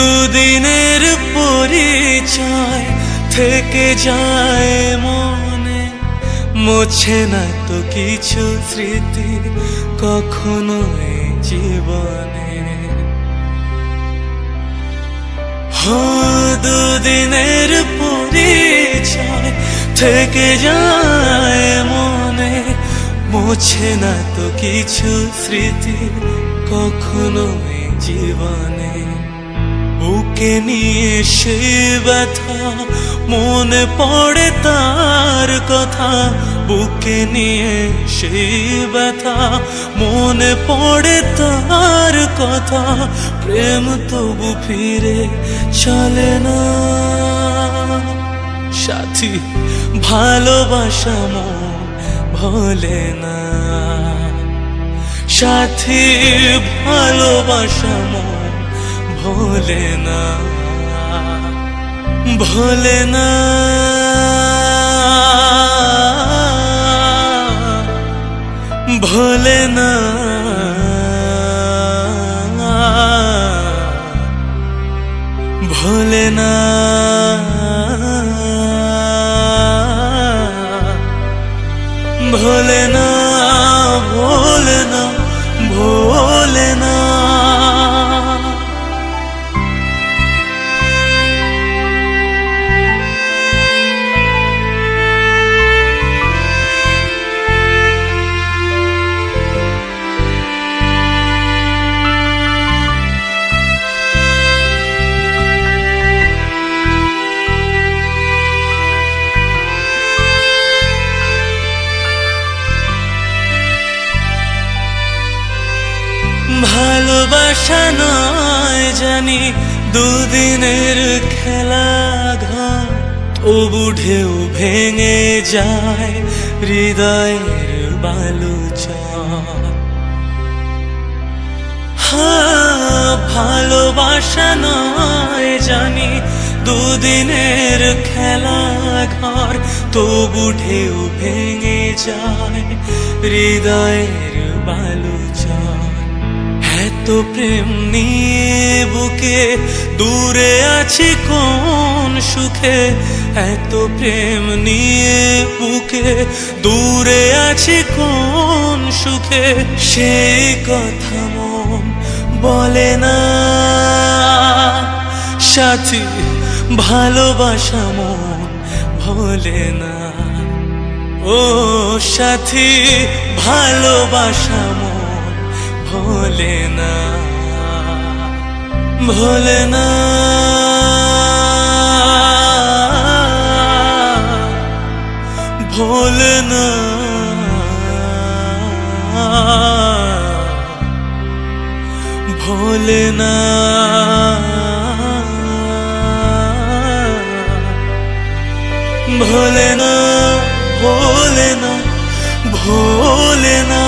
দুদিনের পরিচয় থেকে যায় মনে। মোছে না তো কিছু স্মৃতি কখনো জীবনে। হো, দুদিনের পরিচয় থেকে যায় মনে। মোছে না তো কিছু স্মৃতি কখনো জীবনে। বুকে নিয়ে সে ব্যথা, মনে পড়ে তার কথা। বুকে নিয়ে সে ব্যথা, মনে পড়ে তার কথা। প্রেম তবু ফিরে চলে না। সাথী, ভালোবাসা মন ভোলে না। সাথী, ভালোবাসা মন ভোলে না ভোলে না ভোলে না ভোলে না ভালোবাসা নয় জানি, দুদিনের খেলা ঘর। তবু ঢেউ ভেঙে যায় হৃদয়ের হ্যাঁ ভালোবাসা নয় জানি, দুদিনের খেলা ঘর। তবু ঢেউ ভেঙে যায় হৃদয়ের বালুচর এত প্রেম নিয়ে বুকে দূরে আছি কোন সুখে? এত প্রেম নিয়ে বুকে দূরে আছি কোন সুখে? সেই কথা মন বলে না। সাথী, ভালোবাসা মন ভোলে না। ও সাথী, ভালোবাসা মন ভোলে না ভোলে না ভোলে না ভোলে না ভোলে না ভোলে না ভোলে না